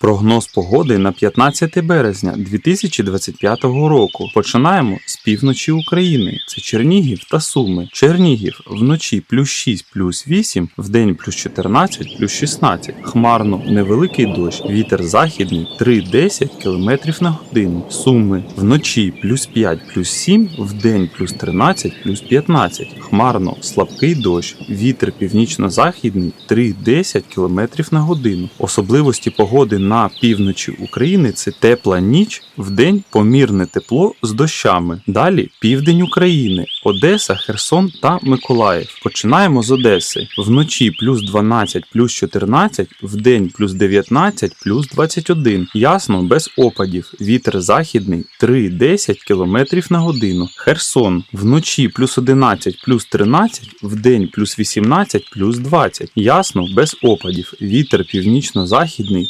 Прогноз погоди на 15 березня 2025 року. Починаємо з півночі України. Це Чернігів та Суми. Чернігів вночі плюс 6 плюс 8, вдень плюс 14 плюс 16. Хмарно невеликий дощ. Вітер західний 3-10 км на годину. Суми вночі плюс 5 плюс 7, вдень плюс 13 плюс 15. Хмарно слабкий дощ. Вітер північно-західний 3-10 км на годину. Особливості погоди на півночі України це тепла ніч, вдень помірне тепло з дощами. Далі південь України, Одеса, Херсон та Миколаїв. Починаємо з Одеси. Вночі плюс 12 плюс 14, вдень плюс 19 плюс 21. Ясно, без опадів. Вітер західний 3-10 км на годину. Херсон вночі плюс 11 плюс 13, вдень плюс 18 плюс 20. Ясно, без опадів. Вітер північно-західний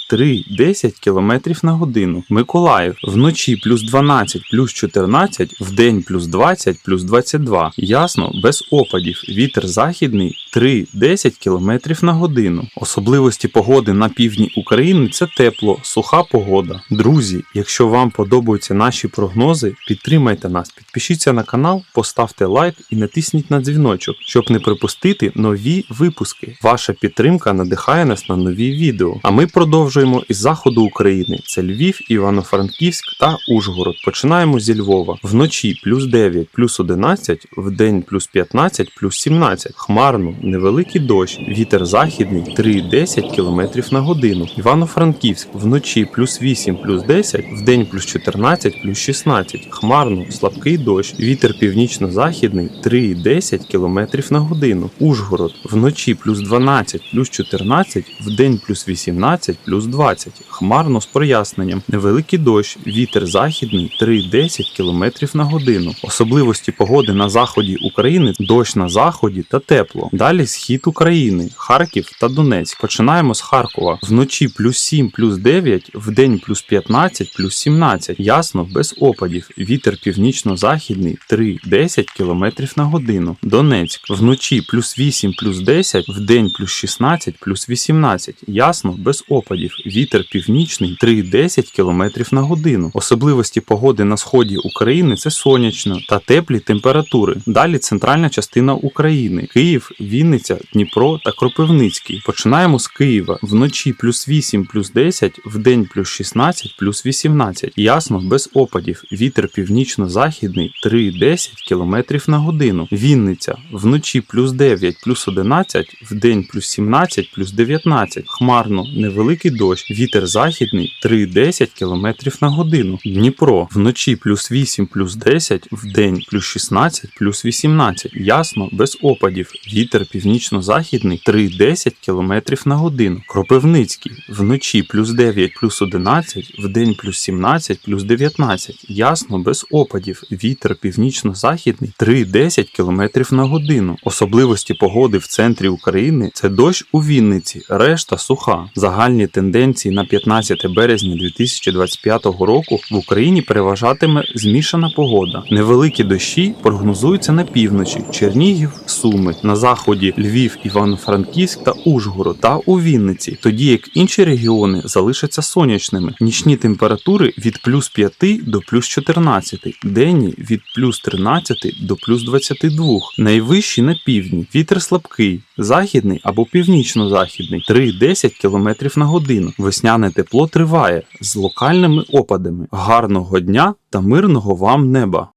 3-10 км на годину. Миколаїв вночі плюс 12 плюс 14, вдень плюс 20 плюс 22. Ясно, без опадів. Вітер західний 3-10 км на годину. Особливості погоди на півдні України це тепло, суха погода. Друзі, якщо вам подобаються наші прогнози, підтримайте нас, підпишіться на канал, поставте лайк і натисніть на дзвіночок, щоб не пропустити нові випуски. Ваша підтримка надихає нас на нові відео. А ми продовжуємо із заходу України. Це Львів, Івано-Франківськ та Ужгород. Починаємо зі Львова. Вночі плюс 9, плюс 11, вдень плюс 15, плюс 17. Хмарно, невеликий дощ, вітер західний 3-10 км на годину. Івано-Франківськ вночі плюс 8, плюс 10, вдень плюс 14, плюс 16. Хмарно, слабкий дощ, вітер північно-західний 3-10 км на годину. Ужгород вночі плюс 12, плюс 14, вдень плюс 18, плюс 20. Хмарно з проясненням. Невеликий дощ, вітер західний 3-10 км на годину. Особливості погоди на заході України дощ на заході та тепло. Далі схід України, Харків та Донецьк. Починаємо з Харкова. Вночі плюс 7, плюс 9, вдень плюс 15, плюс 17. Ясно, без опадів. Вітер північно-західний 3-10 км на годину. Донецьк. Вночі плюс 8, плюс 10, вдень плюс 16, плюс 18. Ясно, без опадів. Вітер північний 3-10 км на годину. Особливості погоди на сході України це сонячно та теплі температури. Далі центральна частина України: Київ, Вінниця, Дніпро та Кропивницький. Починаємо з Києва. Вночі плюс 8, плюс 10, вдень плюс 16, плюс 18. Ясно, без опадів. Вітер північно-західний 3-10 км на годину. Вінниця. Вночі плюс 9, плюс 11, вдень плюс 17, плюс 19. Хмарно, невеликий дощ. Вітер західний 3-10 км на годину. Дніпро. Вночі плюс 8, плюс 10, вдень плюс 16, плюс 18. Ясно, без опадів. Вітер північно-західний 3-10 км на годину. Кропивницький. Вночі плюс 9, плюс 11, вдень плюс 17, плюс 19. Ясно, без опадів. Вітер північно-західний 3-10 км на годину. Особливості погоди в центрі України це дощ у Вінниці, решта суха. Загальні тенденції на 15 березня 2025 року в Україні переважатиме змішана погода. Невеликі дощі прогнозуються на півночі, Чернігів, Суми, на заході Львів, Івано-Франківськ та Ужгород та у Вінниці, тоді як інші регіони залишаться сонячними. Нічні температури від плюс 5 до плюс 14, денні від плюс 13 до плюс 22, найвищі на півдні, вітер слабкий, західний або північно-західний 3-10 км на годину. Весняне тепло триває з локальними опадами. Гарного дня та мирного вам неба!